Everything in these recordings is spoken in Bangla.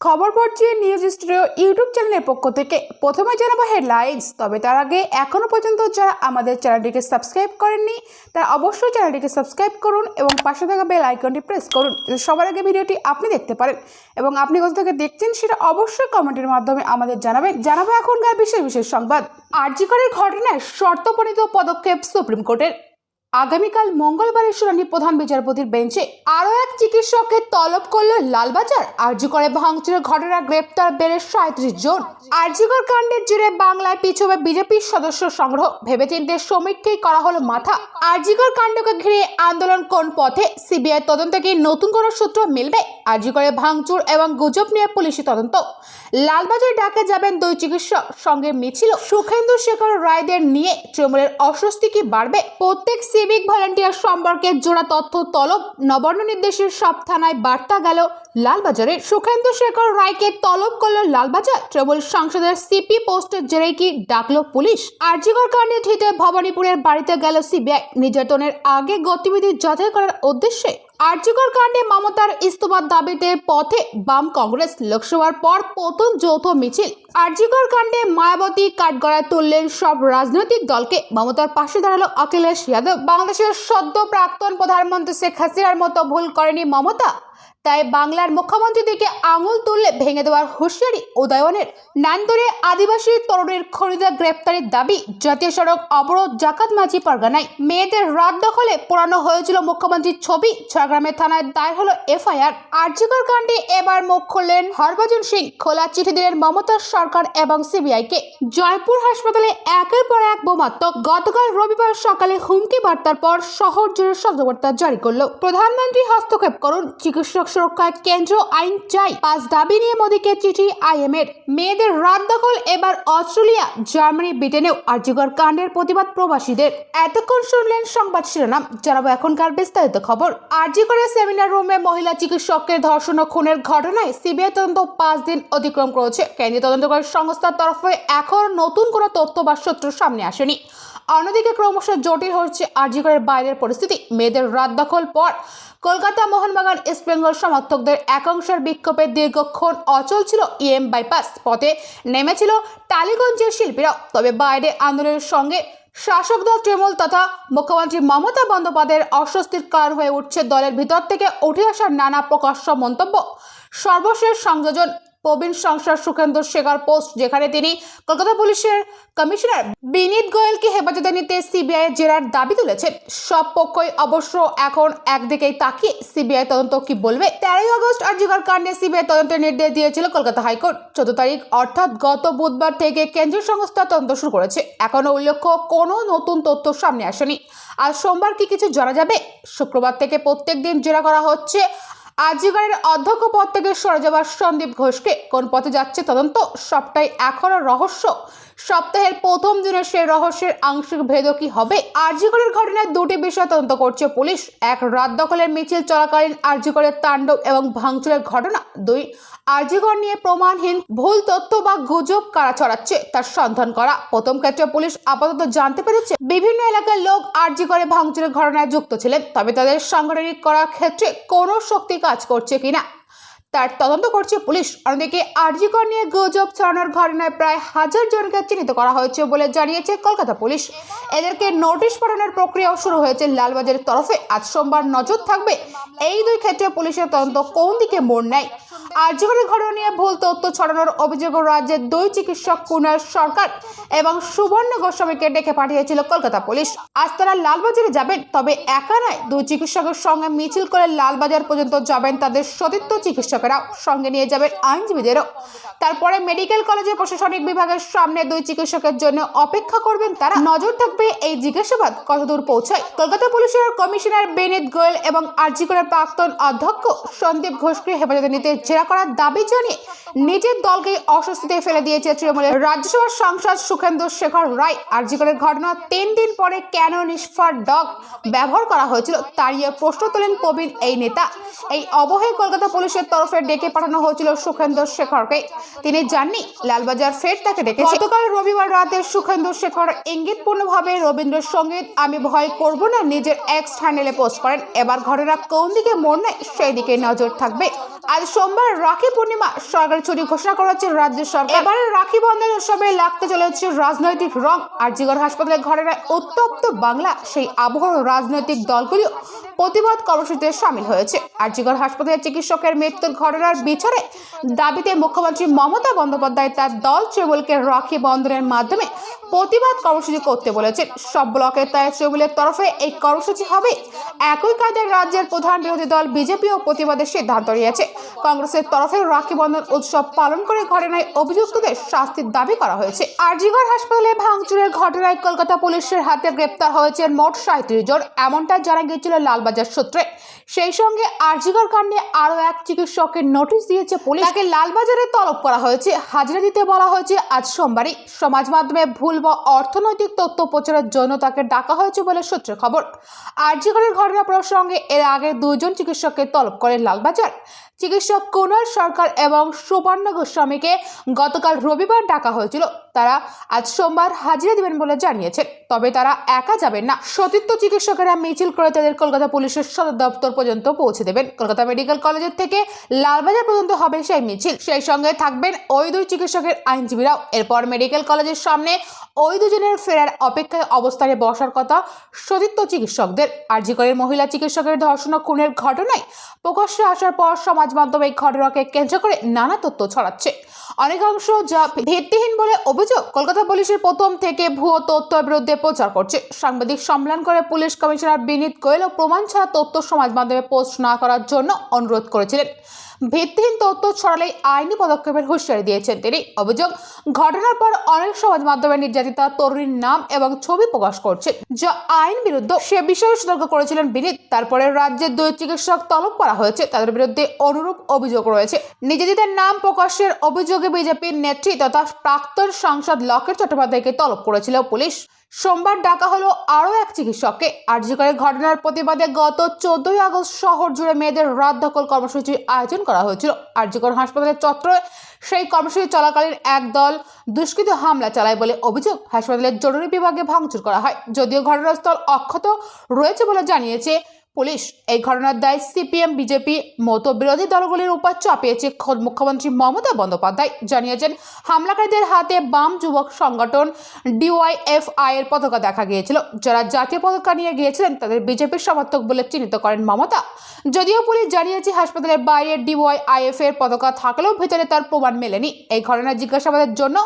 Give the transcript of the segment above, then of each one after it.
খবর পড়ছি নিউজ স্টুডিও ইউটিউব চ্যানেলের পক্ষ থেকে। প্রথমে জানাব হেডলাইন্স, তবে তার আগে এখনও পর্যন্ত যারা আমাদের চ্যানেলটিকে সাবস্ক্রাইব করেননি, তারা অবশ্যই চ্যানেলটিকে সাবস্ক্রাইব করুন এবং পাশে থাকা বেল আইকনটি প্রেস করুন সবার আগে ভিডিওটি আপনি দেখতে পারেন। এবং আপনি কোথা থেকে দেখছেন সেটা অবশ্যই কমেন্টের মাধ্যমে আমাদের জানাবেন। জানাব এখনকার বিশেষ বিশেষ সংবাদ। আর্যিকরের ঘটনায় শর্তপরিত পদক্ষেপ সুপ্রিম কোর্টের। আগামীকাল মঙ্গলবারের শুনানি প্রধান বিচারপতির বেঞ্চে আরও এক চিকিৎসককে তলব করল লালবাজার। আরজিকরে ভাঙচুরের ঘটনা গ্রেপ্তার বেড়ে সাঁত্রিশ জন। আরজিকর কাণ্ডের জেরে বাংলায় পিছবে বিজেপির সদস্য সংগ্রহ। ভেবেচিন্তে সমীক্ষাই করা হলো মাথা। আরজিকর কাণ্ডকে ঘিরে আন্দোলন কোন পথে? সিবিআই তদন্তে কি নতুন কোনো সূত্র মিলবে? আরজিকরে ভাঙচুর এবং গুজব নিয়ে পুলিশি তদন্ত। লালবাজার ডাকে যাবেন দুই চিকিৎসক সঙ্গে মিছিল। সুখেন্দু শেখর রায়দের নিয়ে তৃণমূলের অস্বস্তি কি বাড়বে? প্রত্যেক সিভিক ভলান্টিয়ার সম্পর্কে জোড়া তথ্য তলব নবর্ণ নির্দেশের সব থানায় বার্তা গেল লালবাজারে। সুখেন্দু শেখর রায়কে তলব করল লালবাজার। ট্রেবল সংসদের সিপি পোস্টের জেরে কি ডাকল পুলিশ? আরজিগর কাণ্ডে ঠিতে ভবানীপুরের বাড়িতে গেল সিবিআই। নির্যাতনের আগে গতিবিধি যাচাই করার উদ্দেশ্যে আর্যিকর কাণ্ডে মমতার ইস্তফার দাবিতে পথে বাম কংগ্রেস লোকসভার পর প্রথম যৌথ মিছিল। আর্যিকর কাণ্ডে মায়াবতী কাঠগড়ায় তুললেন সব রাজনৈতিক দলকে। মমতার পাশে দাঁড়াল অখিলেশ যাদব। বাংলাদেশের সদ্য প্রাক্তন প্রধানমন্ত্রী শেখ হাসিনার মতো ভুল করেনি মমতা। তাই বাংলার মুখ্যমন্ত্রী দিকে আঙুল তুললে ভেঙে দেওয়ার হুঁশিয়ারি উদয়নের। নান্দরে আদিবাসী তরুণের খরিদা গ্রেপ্তারের দাবি, জাতীয় সড়ক অবরোধ জাকাত মাঝি পারগানায়। মেয়েদের রাত দখলে পোড়ানো হয়েছিল মুখ্যমন্ত্রীর ছবি, ঝাড়গ্রামের থানায় দায়ের হলো এফআইআর। আর্যিকর কাণ্ডে এবার মুখ খুললেন হরভজন সিং, খোলা চিঠি দিলেন মমতার সরকার এবং সিবিআইকে। জয়পুর হাসপাতালে একের পর এক বোমাত্মক। গতকাল রবিবার সকালে হুমকি বার্তার পর শহর জুড়ে সতর্কবার্তা জারি করল। প্রধানমন্ত্রী হস্তক্ষেপ করুন, চিকিৎসক সুরক্ষায় কেন্দ্র আইন চাই। পাঁচ দাবি নিয়ে মোদীকে চিঠি আইএমএর। মেয়েদের রাত দখল এবার অস্ট্রেলিয়া, জার্মানি, ব্রিটেনেও আর্যগর কাণ্ডের প্রতিবাদ প্রবাসীদের। এতক্ষণ শুনলেন সংবাদ শিরোনাম। জানাব এখনকার বিস্তারিত খবর। আর্যগরের সেমিনার রুমে মহিলা চিকিৎসককে ধর্ষণ ও খুনের ঘটনায় সিবিআই তদন্ত পাঁচ দিন অতিক্রম করেছে। কেন্দ্রীয় তদন্তকারী সংস্থার তরফে এখন নতুন কোনো তথ্য বা সূত্র সামনে আসেনি। অন্যদিকে ক্রমশ জটিল হচ্ছে আরজিকরের বাইরের পরিস্থিতি। মেয়েদের রাত দখল পর কলকাতা মোহনবাগান ইস্টবেঙ্গল সমর্থকদের একাংশের বিক্ষোভে দীর্ঘক্ষণ অচল ছিল ইএম বাইপাস পথে। নেমেছিল টালিগঞ্জের শিল্পীরাও। তবে বাইরে আন্দোলনের সঙ্গে শাসক দল তৃণমূল তথা মুখ্যমন্ত্রী মমতা বন্দ্যোপাধ্যায়ের অস্বস্তির কারণ হয়ে উঠছে দলের ভিতর থেকে উঠে আসা নানা প্রকাশ্য মন্তব্য। সর্বশেষ সংযোজন প্রবীণ সংসার সুখেন্দু শেখর পোস্ট, যেখানে তিনি কলকাতা পুলিশের কমিশনার বিনীত গোয়েলকে হেফাজতে নিতে সিবিআই জেরার দাবি তুলেছেন। সব পক্ষই অবশ্য এখন একদিকেই তাকিয়ে সিবিআই তদন্ত কি বলবে? তেরোই আগস্ট আর জিগার কাণ্ডে সিবিআই তদন্তের নির্দেশ দিয়েছিল কলকাতা হাইকোর্ট। চোদ্দ তারিখ, অর্থাৎ গত বুধবার থেকে কেন্দ্রীয় সংস্থা তদন্ত শুরু করেছে। এখনও উল্লেখ্য, কোনো নতুন তথ্য সামনে আসেনি। আজ সোমবার কি কিছু জানা যাবে? শুক্রবার থেকে প্রত্যেক দিন জেরা করা হচ্ছে আজিগড়ের অধ্যক্ষ পদ থেকে সরে যাবার সন্দীপ ঘোষকে কোন পথে যাচ্ছে তদন্ত সবটাই এখনও রহস্য। সপ্তাহের প্রথম দিনে সেই রহস্যের আংশিক ভেদ কি হবে? আরজিগড়ের ঘটনায় দুটি বিষয় তদন্ত করছে পুলিশ। এক, রাত দখলের মিছিল চলাকালীন আরজিগড়ের তাণ্ডব এবং ভাঙচুরের ঘটনা। দুই আরজিগড় নিয়ে প্রমাণহীন ভুল তথ্য বা গুজব কারা ছড়াচ্ছে, তার সন্ধান করা। প্রথম ক্ষেত্রে পুলিশ আপাতত জানতে পেরেছে, বিভিন্ন এলাকার লোক আর্জিগরে ভাঙচুরের ঘটনায় যুক্ত ছিলেন। তবে তাদের সাংগঠনিক করার ক্ষেত্রে কোনো শক্তি কাজ করছে কিনা তার তদন্ত করছে পুলিশ। অন্যদিকে আরজিকর নিয়ে গুজব ছড়ানোর ঘটনায় প্রায় হাজার জনকে চিহ্নিত করা হয়েছে বলে জানিয়েছে কলকাতা পুলিশ। এদেরকে নোটিশ পাঠানোর প্রক্রিয়াও শুরু হয়েছে লালবাজারের তরফে। আজ সোমবার নজর থাকবে এই দুই ক্ষেত্রে পুলিশের তদন্ত কোন দিকে মোড় নেয়। আরজিকরের ঘটনা নিয়ে ভুল তথ্য ছড়ানোর অভিযোগ রাজ্যের দুই চিকিৎসক কুনাল সরকার এবং সুবর্ণ গোস্বামীকে ডেকে পাঠিয়েছিল কলকাতা পুলিশ। আজ তারা লালবাজারে যাবেন, তবে একা নয়, দুই চিকিৎসকের সঙ্গে মিছিল করে লালবাজার পর্যন্ত যাবেন তাদের সতীর্থ চিকিৎসকেরাও সঙ্গে নিয়ে যাবেন আইনজীবীদেরও। তারপরে মেডিকেল কলেজের প্রশাসনিক বিভাগের সামনে দুই চিকিৎসকের জন্য অপেক্ষা করবেন তারা। নজর থাকবে এই জিজ্ঞাসাবাদ কতদূর পৌঁছায়। কলকাতা পুলিশের কমিশনার বেনিত গোয়েল এবং আরজিকরের প্রাক্তন অধ্যক্ষ সন্দীপ ঘোষকে হেফাজতে নিতে জেরা করার দাবি জানিয়ে নিজের দলকে অস্বস্তিতে ফেলে দিয়েছে তৃণমূলের রাজ্যসভার সাংসদ সুখেন্দু শেখর রায়। আরজিকরের ঘটনা তিন দিন পরে কেন নিষ্ফার ডগ ব্যবহার করা হয়েছিল তা নিয়ে প্রশ্ন তোলেন প্রবীণ এই নেতা। এই অবহে কলকাতা পুলিশের তরফ তরফে ডেকে পাঠানো হয়েছিল সুখেন্দু শেখরকে। তিনি জাননি লালবাজার ফের তাকে ডেকেছে। গতকাল রবিবার রাতে সুখেন্দু শেখর ইঙ্গিতপূর্ণভাবে রবীন্দ্র সংগীত আমি ভয় করব না, নিজের এক্স হ্যান্ডেলে পোস্ট করেন। এবার ঘটনা কোন দিকে নেয় সেই দিকে নজর থাকবে। আজ সোমবার রাখি পূর্ণিমা সরকারি ছুটি ঘোষণা করেছে রাজ্য সরকার। এবারে রাখি বন্ধন উৎসবে লাগতে চলেছে রাজনৈতিক রং। আর জিগর হাসপাতালের ঘটনায় উত্তপ্ত বাংলা, সেই আবহ রাজনৈতিক দলগুলি প্রতিবাদ কর্মসূচিতে সামিল হয়েছে। আর জিগর হাসপাতালের চিকিৎসকের মৃত্যুর ঘটনার বিচারে দাবিতে মুখ্যমন্ত্রী মমতা বন্দ্যোপাধ্যায় তার দল তৃণমূলকে রাখি বন্ধনের মাধ্যমে প্রতিবাদ কর্মসূচি করতে বলেছেন। সব ব্লকের তাই তৃণমূলের তরফে এই কর্মসূচি হবে। একই কাজে রাজ্যের প্রধান বিরোধী দল বিজেপিও প্রতিবাদের সিদ্ধান্ত নিয়েছে। কংগ্রেসের তরফে রাখি বন্ধন উৎসব পালন করে ঘটনায় অভিযুক্তদের শাস্তির দাবি করা হয়েছে। আরজিগড় হাসপাতালে ভাঙচুরের ঘটনায় কলকাতা পুলিশের হাতে গ্রেপ্তার হয়েছেন মোট সাঁত্রিশ জন, এমনটা জানা গিয়েছিল লালবাজার সূত্রে। সেই সঙ্গে আরজিগড় কাণ্ডে আরও এক চিকিৎসকের নোটিশ দিয়েছে পুলিশ। তাকে লালবাজারে তলব করা হয়েছে। হাজিরা দিতে বলা হয়েছে, আজ সোমবারই সমাজ মাধ্যমে ভুল বা অর্থনৈতিক তথ্য প্রচারের জন্য তাকে ডাকা হয়েছে বলে সূত্রে খবর। আরজিগড়ের ঘটনা প্রসঙ্গে এর আগে দুজন চিকিৎসককে তলব করে লালবাজার। চিকিৎসক কুনাল সরকার এবং সুবর্ণ গোস্বামীকে গতকাল রবিবার ডাকা হয়েছিল। তারা আজ সোমবার হাজিরা দেবেন বলে জানিয়েছেন। তবে তারা একা যাবেন না। সতীর্থ চিকিৎসকেরা মিছিল করে তাদের কলকাতা পুলিশের সদর দপ্তর পর্যন্ত পৌঁছে দেবেন। কলকাতা মেডিকেল কলেজের থেকে লালবাজার পর্যন্ত হবে সেই মিছিল। সেই সঙ্গে থাকবেন ওই দুই চিকিৎসকের আইনজীবীরাও। এরপর মেডিকেল কলেজের সামনে ওই দুজনের ফেরার অপেক্ষায় অবস্থানে বসার কথা সতীর্থ চিকিৎসকদের। আরজিকরের মহিলা চিকিৎসকের ধর্ষণ খুনের ঘটনায় প্রকাশ্যে আসার পর সমাজ মাধ্যমে এই ঘটনাকে কেন্দ্র করে নানা তথ্য ছড়াচ্ছে। অনেকাংশ যা ভিত্তিহীন বলে অভিযোগ, কলকাতা পুলিশের প্রথম থেকে ভুয়ো তথ্য বিরুদ্ধে প্রচার করছে। সাংবাদিক সম্মেলন করে পুলিশ কমিশনার বিনীত গোয়েল ও প্রমাণ ছাড়া তথ্য সমাজ মাধ্যমে পোস্ট না করার জন্য অনুরোধ করেছিলেন। ভিত্তিহীন তথ্য ছড়ালেই আইনি পদক্ষেপের হুঁশিয়ারি দিয়েছেন তিনি। অভিযোগ, ঘটনার পর অনেক সমাজ মাধ্যমে নির্যাতিতা, তরুণীর নাম এবং ছবি প্রকাশ করছে যা আইন বিরুদ্ধ সে বিষয়ে সতর্ক করেছিলেন বিনীত। তারপরে রাজ্যের দুই চিকিৎসক তলব করা হয়েছে। তাদের বিরুদ্ধে অনুরূপ অভিযোগ রয়েছে। নির্যাতিতার নাম প্রকাশের অভিযোগে বিজেপির নেত্রী তথা প্রাক্তন সাংসদ লকেট চট্টোপাধ্যায়কে তলব করেছিল পুলিশ। সোমবার ডাকা হলো আরও এক চিকিৎসককে। আরজিকরের ঘটনার প্রতিবাদে গত চোদ্দই আগস্ট শহর জুড়ে মেয়েদের রাত দখল কর্মসূচির আয়োজন করা হয়েছিল। আরজিকর হাসপাতালের চত্বরে সেই কর্মসূচি চলাকালীন একদল দুষ্কৃত হামলা চালায় বলে অভিযোগ। হাসপাতালের জরুরি বিভাগে ভাঙচুর করা হয়। যদিও ঘটনাস্থল অক্ষত রয়েছে বলে জানিয়েছে পুলিশ এই ঘটনার দায় সিপিএম, বিজেপি মতো বিরোধী দলগুলির উপর চাপিয়েছে। খোদ মুখ্যমন্ত্রী মমতা বন্দ্যোপাধ্যায় জানিয়েছেন, হামলাকারীদের হাতে বাম যুবক সংগঠন ডিওয়াইএফআই এর পতাকা দেখা গিয়েছিল। যারা জাতীয় পতাকা নিয়ে গিয়েছিলেন, তাদের বিজেপির সমর্থক বলে চিহ্নিত করেন মমতা। যদিও পুলিশ জানিয়েছে, হাসপাতালের বাইরে ডিওয়াইআইএফ এর পতাকা থাকলেও ভেতরে তার প্রমাণ মেলেনি। এই ঘটনার জিজ্ঞাসাবাদের জন্য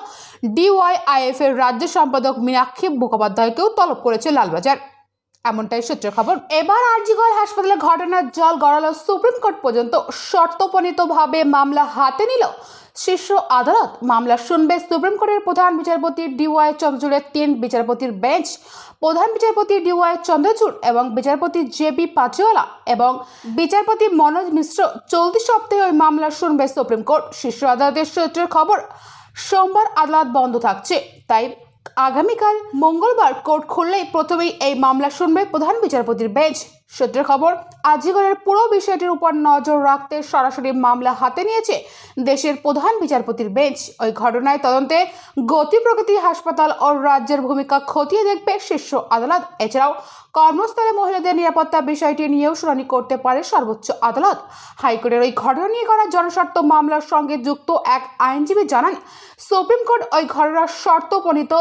ডিওয়াইআইএফ এর রাজ্য সম্পাদক মীনাক্ষী মুখোপাধ্যায়কেও তলব করেছে লালবাজার। এমনটাই সূত্রের খবর। এবার আরজিগড় হাসপাতালে ঘটনার জল গড়ালো। সুপ্রিম কোর্ট পর্যন্ত শর্তপণিতভাবে মামলা হাতে নিল। শীর্ষ আদালত মামলা শুনবে। সুপ্রিম কোর্টের প্রধান বিচারপতি ডিওয়াই চন্দ্রচূড়ের তিন বিচারপতির বেঞ্চ, প্রধান বিচারপতি ডিওয়াই চন্দ্রচূড় এবং বিচারপতি জে বি পাটিওয়ালা এবং বিচারপতি মনোজ মিশ্র চলতি সপ্তাহে ওই মামলা শুনবে সুপ্রিম কোর্ট। শীর্ষ আদালতের সূত্রের খবর, সোমবার আদালত বন্ধ থাকছে। তাই আগামীকাল মঙ্গলবার কোর্ট খুললে প্রথমেই এই মামলা শুনবে প্রধান বিচারপতির বেঞ্চ। সূত্রের খবর, আজিগড়ের পুরো বিষয়টির উপর নজর রাখতে সরাসরি মামলা হাতে নিয়েছে দেশের প্রধান বিচারপতির বেঞ্চ। ওই ঘটনায় তদন্তে গতি প্রগতি হাসপাতাল ও রাজ্যের ভূমিকা খতিয়ে দেখবে শীর্ষ আদালত। এছাড়াও কর্মস্থলে মহিলাদের নিরাপত্তা বিষয়টি নিয়েও শুনানি করতে পারে সর্বোচ্চ আদালত। হাইকোর্টের ওই ঘটনা নিয়ে করা জনস্বার্থ মামলার সঙ্গে যুক্ত এক আইনজীবী জানান, সুপ্রিম কোর্ট ওই ঘটনার শর্তপণিত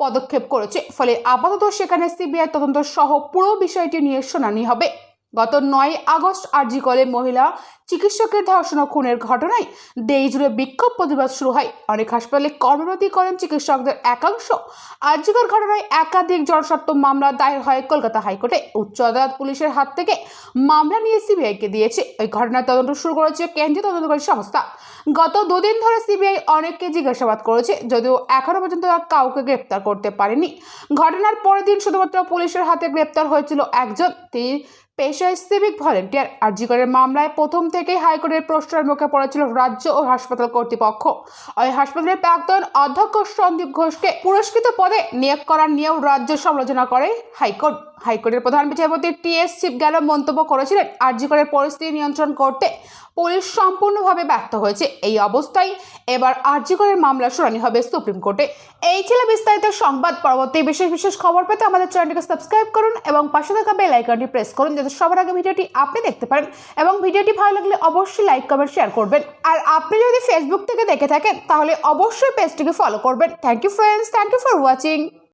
পদক্ষেপ করেছে। ফলে আপাতত সেখানে সিবিআই তদন্ত সহ পুরো বিষয়টি নিয়ে শুনানি হবে। গত নয় আগস্ট আরজি কলে মহিলা চিকিৎসকের ধর্ষণ খুনের ঘটনায় দেশ জুড়ে বিক্ষোভ প্রতিবাদ শুরু হয়। অনেক হাসপাতালে কর্মরতি করেন চিকিৎসকদের একাংশ। আরজিকর ঘটনায় একাধিক জনস্বার্থ মামলা দায়ের হয় কলকাতা হাইকোর্টে। উচ্চ আদালত পুলিশের হাত থেকে মামলা নিয়ে সিবিআইকে দিয়েছে। ওই ঘটনার তদন্ত শুরু করেছে কেন্দ্রীয় তদন্তকারী সংস্থা। গত দুদিন ধরে সিবিআই অনেককে জিজ্ঞাসাবাদ করেছে, যদিও এখনও পর্যন্ত কাউকে গ্রেপ্তার করতে পারেনি। ঘটনার পরের দিন শুধুমাত্র পুলিশের হাতে গ্রেপ্তার হয়েছিল একজন। তিনি পেশায় সিভিক ভলেন্টিয়ার আরজিগড়ের মামলায় প্রথম থেকেই হাইকোর্টের প্রশ্নের মুখে পড়েছিল রাজ্য ও হাসপাতাল কর্তৃপক্ষ। ওই হাসপাতালের প্রাক্তন অধ্যক্ষ সন্দীপ ঘোষকে পুরস্কৃত পদে নিয়োগ করার নিয়েও রাজ্য সমালোচনা করে হাইকোর্ট। হাইকোর্টের প্রধান বিচারপতি টি এস মন্তব্য করেছিলেন আরজিকরের পরিস্থিতি নিয়ন্ত্রণ করতে পুলিশ সম্পূর্ণভাবে ব্যর্থ হয়েছে। এই অবস্থায় এবার আরজিকরের মামলা শুনানি হবে সুপ্রিম কোর্টে। এই ছিল বিস্তারিত সংবাদ। পরবর্তী বিশেষ বিশেষ খবর পেতে আমাদের চ্যানেলটিকে সাবস্ক্রাইব করুন এবং পাশে থাকা বেল আইকনটি প্রেস করুন যাতে সবার আগে ভিডিওটি আপনি দেখতে পারেন এবং ভিডিওটি ভালো লাগলে অবশ্যই লাইক, কমেন্ট, শেয়ার করবেন। আর আপনি যদি ফেসবুক থেকে দেখে থাকেন, তাহলে অবশ্যই পেজটিকে ফলো করবেন। Thank you friends thank you for watching